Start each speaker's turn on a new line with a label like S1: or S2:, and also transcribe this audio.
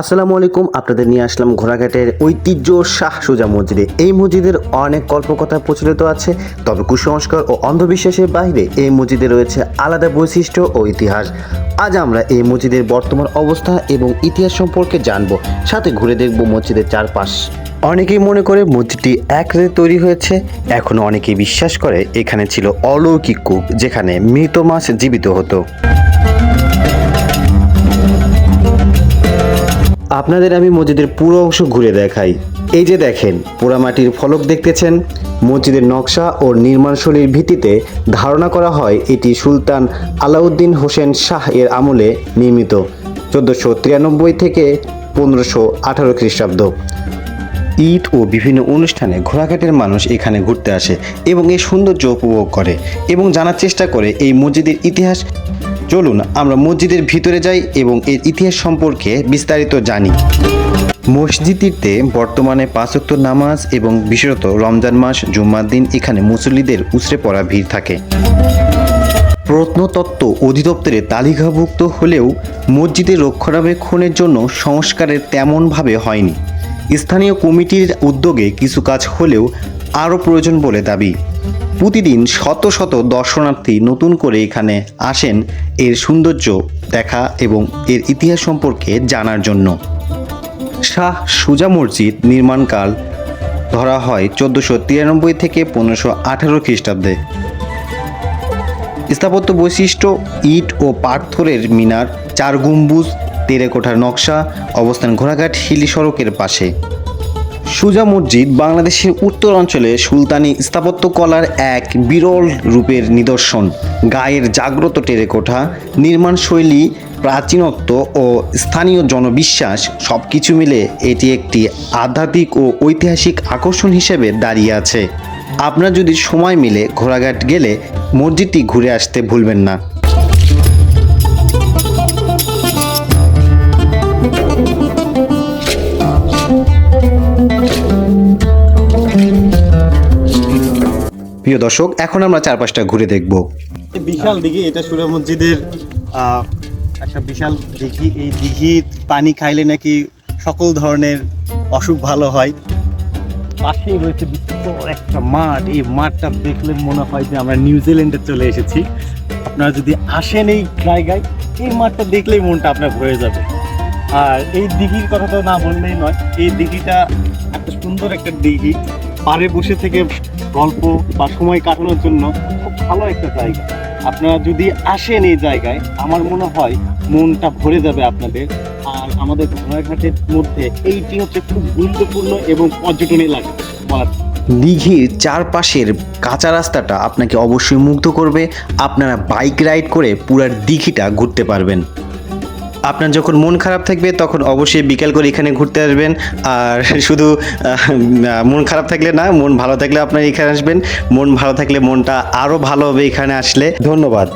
S1: আসসালামু আলাইকুম, আপনাদের নিয়ে আসলাম ঘোড়াঘাটের ঐতিহ্য শাহ সুজা মসজিদে। এই মসজিদের অনেক কল্পকথা প্রচলিত আছে, তবে কুসংস্কার ও অন্ধবিশ্বাসের বাইরে এই মসজিদে রয়েছে আলাদা বৈশিষ্ট্য ও ইতিহাস। আজ আমরা এই মসজিদের বর্তমান অবস্থা এবং ইতিহাস সম্পর্কে জানব। সাথে ঘুরে দেখব মসজিদের চারপাশ। অনেকেই মনে করে মসজিদটি এক তৈরি হয়েছে এখনও অনেকেই বিশ্বাস করে এখানে ছিল অলৌকিক কূপ, যেখানে মৃত মাছ জীবিত হতো। আপনাদের আমি মসজিদের পুরো অংশ ঘুরে দেখাই। এই যে দেখেন, পোড়ামাটির ফলক দেখতেছেন। মসজিদের নকশা ও নির্মাণশৈলীর ভিত্তিতে ধারণা করা হয় এটি সুলতান আলাউদ্দিন হোসেন শাহ এর আমলে নির্মিত, চোদ্দোশো থেকে পনেরোশো আঠারো খ্রিস্টাব্দ। ঈদ ও বিভিন্ন অনুষ্ঠানে ঘোড়াঘাটের মানুষ এখানে ঘুরতে আসে এবং এই সৌন্দর্য উপভোগ করে এবং জানার চেষ্টা করে এই মসজিদের ইতিহাস চলুন আমরা মসজিদের ভিতরে যাই এবং এর ইতিহাস সম্পর্কে বিস্তারিত জানি। মসজিদটিতে বর্তমানে পাঁচক্ত নামাজ এবং বিশেষত রমজান মাস, জুম্মার দিন এখানে মুসল্লিদের উসরে পড়া ভিড় থাকে। প্রত্নতত্ত্ব অধিদপ্তরে তালিকাভুক্ত হলেও মসজিদের রক্ষণাবেক্ষণের জন্য সংস্কারের তেমনভাবে হয়নি। স্থানীয় কমিটির উদ্যোগে কিছু কাজ হলেও আরও প্রয়োজন বলে দাবি। প্রতিদিন শত শত দর্শনার্থী নতুন করে এখানে আসেন এর সৌন্দর্য দেখা এবং এর ইতিহাস সম্পর্কে জানার জন্য। শাহ সুজা মসজিদ নির্মাণকাল ধরা হয় চোদ্দোশো তিরানব্বই থেকে পনেরোশো আঠারো খ্রিস্টাব্দে। স্থাপত্য বৈশিষ্ট্য, ইট ও পাথরের মিনার, চার গম্বুজ তেরেকোঠার নকশা, অবস্থান ঘোড়াঘাট, হিলি সড়কের পাশে। সুজা মসজিদ বাংলাদেশের উত্তর অঞ্চলে সুলতানি স্থাপত্য কলার এক বিরল রূপের নিদর্শন। গায়ের জাগ্রত টেরেকোঠা, নির্মাণ শৈলী, প্রাচীনত্ব ও স্থানীয় জনবিশ্বাস সব কিছু মিলে এটি একটি আধ্যাত্মিক ও ঐতিহাসিক আকর্ষণ হিসেবে দাঁড়িয়ে আছে। আপনার যদি সময় মিলে ঘোড়াঘাট গেলে মসজিদটি ঘুরে আসতে ভুলবেন না। প্রিয় দর্শক, এখন আমরা চারপাশটা ঘুরে দেখব।
S2: বিশাল দিঘি, এটা সুরা মসজিদের একটা বিশাল দিঘি। এই দিঘির পানি খাইলে নাকি সকল ধরনের অসুখ ভালো হয়? পাশেই রয়েছে বিস্তর একটা মাঠ। এই মাঠটা দেখলে মনে হয় যে আমরা নিউজিল্যান্ডে চলে এসেছি। আপনারা যদি আসেন এই জায়গায়, এই মাঠটা দেখলেই মনটা আপনার ভরে যাবে। আর এই দিঘির কথা তো না বললেই নয়, এই দিঘিটা একটা সুন্দর একটা দিঘি। পাড়ে বসে থেকে গল্প বা সময় কাটানোর জন্য খুব ভালো একটা জায়গা। আপনারা যদি আসেন এই জায়গায়, আমার মনে হয় মনটা ভরে যাবে আপনাদের। আর আমাদের ঘোড়াঘাটের মধ্যে এইটি হচ্ছে খুব গুরুত্বপূর্ণ এবং পর্যটন এলাকা বলা যায়।
S1: দিঘির চারপাশের কাঁচা রাস্তাটা আপনাকে অবশ্যই মুগ্ধ করবে। আপনারা বাইক রাইড করে পুরার দিঘিটা ঘুরতে পারবেন। আপনার যখন মন খারাপ থাকবে, তখন অবশ্যই বিকেল করে এখানে ঘুরতে আসবেন। আর শুধু মন খারাপ থাকলে না, মন ভালো থাকলে আপনার এখানে আসবেন। মন ভালো থাকলে মনটা আরও ভালো হবে এখানে আসলে। ধন্যবাদ।